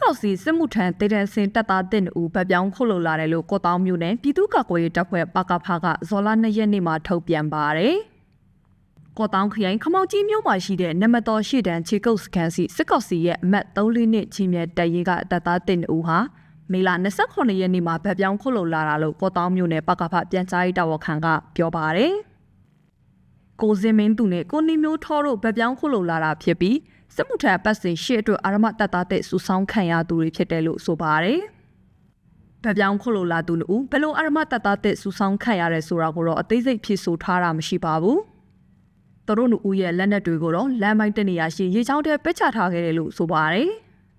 ကောက်စီစစ်မှုထမ်းတေတန်စင်တပ်သားတင်ဦးဗတ်ပြောင်းခုတ်လုံလာတယ်လို့ကော့တောင်းမျိုးနဲ့ပြည်သူ့ကာကွယ်ရေးတပ်ဖွဲ့ပကဖကဇော်လာ2ရက်နေ့မှာထုတ်ပြန်ပါတယ်။ကော့တောင်းခရိုင်ခမောင်ကြီးမြို့မှာရှိတဲ့နမတော်ရှိတန်းခြေကုပ်စခန်းစီစစ်ကောက်စီရဲ့အမတ်3လေးနှစ်ချင်းမြတ်တရင်ကတပ်သားတင်ဦးဟာမေလ28ရက်နေ့မှာဗတ်ပြောင်းခုတ်လုံလာတာလို့ကော့တောင်းမျိုးနဲ့ပကဖပြန်ကြားရေးတာဝန်ခံကပြောပါတယ်။ ကိုစင်မင်းသူနဲ့ကိုနေမျိုးထောတို့ဗပြောင်းခုတ်လုံလာတာဖြစ်ပြီးစစ်မှုထမ်းပတ်စဉ်ရှေ့အတွက်အာရမတပ်သားတဲ့စူဆောင်းခံရသူတွေဖြစ်တယ်လို့ဆိုပါတယ်။ဗပြောင်းခုတ်လုံလာသူတို့ဘယ်လိုအာရမတပ်သားတဲ့စူဆောင်းခံရတယ်ဆိုတာကိုတော့အသေးစိတ်ဖြေဆိုထားတာမရှိပါဘူး။သူတို့တို့ရဲ့လက်နက်တွေကိုတော့လမ်းမိုင်းတနေရာရှိရေချောင်းထဲပစ်ချထားခဲ့တယ်လို့ဆိုပါတယ်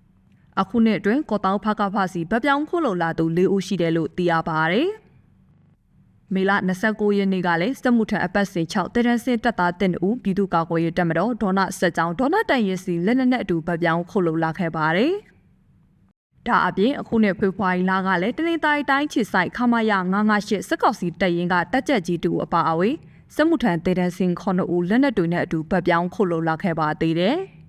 ။အခုနှစ်အတွင်းကော်တောင်းဖကဖစီဗပြောင်းခုတ်လုံလာသူ၄ဦးရှိတယ်လို့သိရပါတယ်။ မေလ29ရက်နေ့ကလည်းစက်မှုထံအပတ်စဉ်6တရန်စင်တက်သားတင်ဦးပြည်သူ့ကာကွယ်ရေးတပ်မတော်ဒေါနာစက်ကြောင်းဒေါနာတိုင်ရစီလက်နက်နဲ့အတူဗပြောင်းခုတ်လုံလာခဲ့ပါတယ်။ဒါအပြင်အခုနှစ်ဖေဖော်ဝါရီလကလည်းတနင်္သာရီတိုင်းခြေဆိုင်ခမာယ958စစ်ကောက်စီတပ်ရင်ကတက်ကြက်ကြီးတူအပါအဝင်စက်မှုထံတေတန်စင်9ဦးလက်နက်တွေနဲ့အတူဗပြောင်းခုတ်လုံလာခဲ့ပါသေးတယ်။